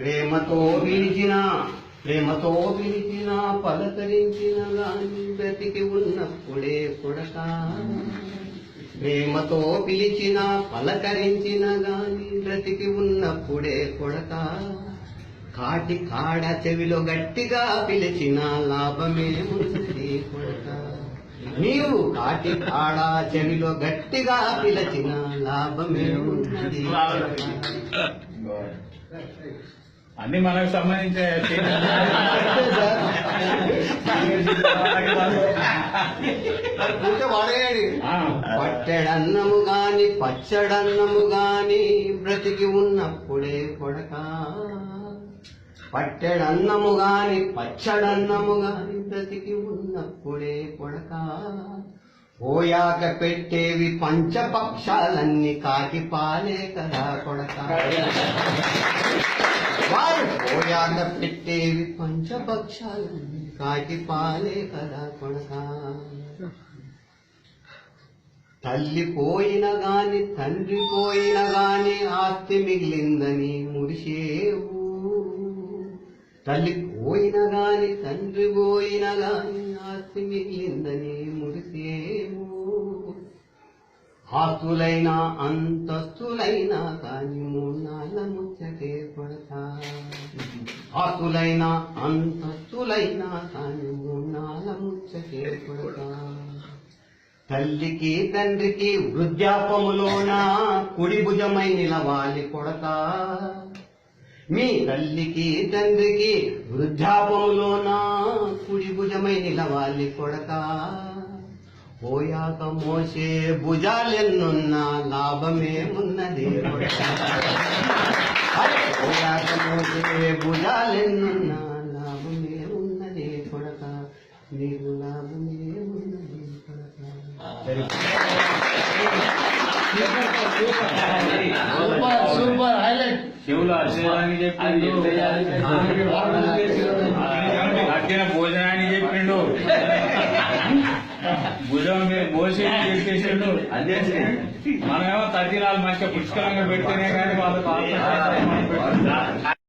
ప్రేమతో పిలిచిన ప్రేమతో పిలిచిన పలకరించిన గాని బ్రతికి ఉన్నప్పుడే కొడక. ప్రేమతో పిలిచిన పలకరించిన గాని బ్రతికి ఉన్నప్పుడే కొడక. కాటి కాడ చెవిలో గట్టిగా పిలిచిన లాభమేముంది కొడక. నీవు కాటి కాడ చెవిలో గట్టిగా పిలిచిన లాభమేముంది అన్ని మనకు సంబంధించే. పట్టెడన్నము గాని పచ్చడన్నము గాని బ్రతికి ఉన్నప్పుడే కొడక పట్టెడన్నము గాని పచ్చడన్నము గాని బ్రతికి ఉన్నప్పుడే కొడక ఓయాక పెట్టేవి పంచపక్షాలన్నీ కాకి పాలే కదా కొడక. వారు పెట్టేవి పంచపక్షాలన్నీ కాకి పాలే కదా కొడక. తల్లి పోయిన గాని తండ్రి పోయిన గాని ఆస్తి మిగిలిందని మురిసేవు. తల్లి పోయిన గాని తండ్రి పోయిన గాని ఆస్తి మిగిలిందని మురిసేవు. ఆస్తులైన అంతస్తులైనా కాని మూనాళ్ళ ముచ్చటే కొడతా. ఆస్తులైనా అంతస్తులైన కాని మూనాళ్ళ ముచ్చటే కొడతా. తల్లికి తండ్రికి వృద్ధాపములోన కుడి భుజమై నిలవాలి కొడతా. మీ తల్లికి తండ్రికి వృద్ధాపములోన కుడి భుజమై నిలవాలి కొడతా. పోయాక మోసే భుజాలెన్నున్నా లాభమేమున్నది? పోయాక మోసే భుజాలెన్నున్నా లాభమేమున్నది? కొడక నీకు లాభమేమున్నది? కొడక. Super super highlight. చెవులు అర్చడానికి చెప్పిండు. చెప్పిండు. భుజం మోసి చెప్పేసిండు మనమేమో తద్దినాలు మంచిగా పుష్కలంగా పెడితేనే కానీ వాళ్ళకి ఆత్మ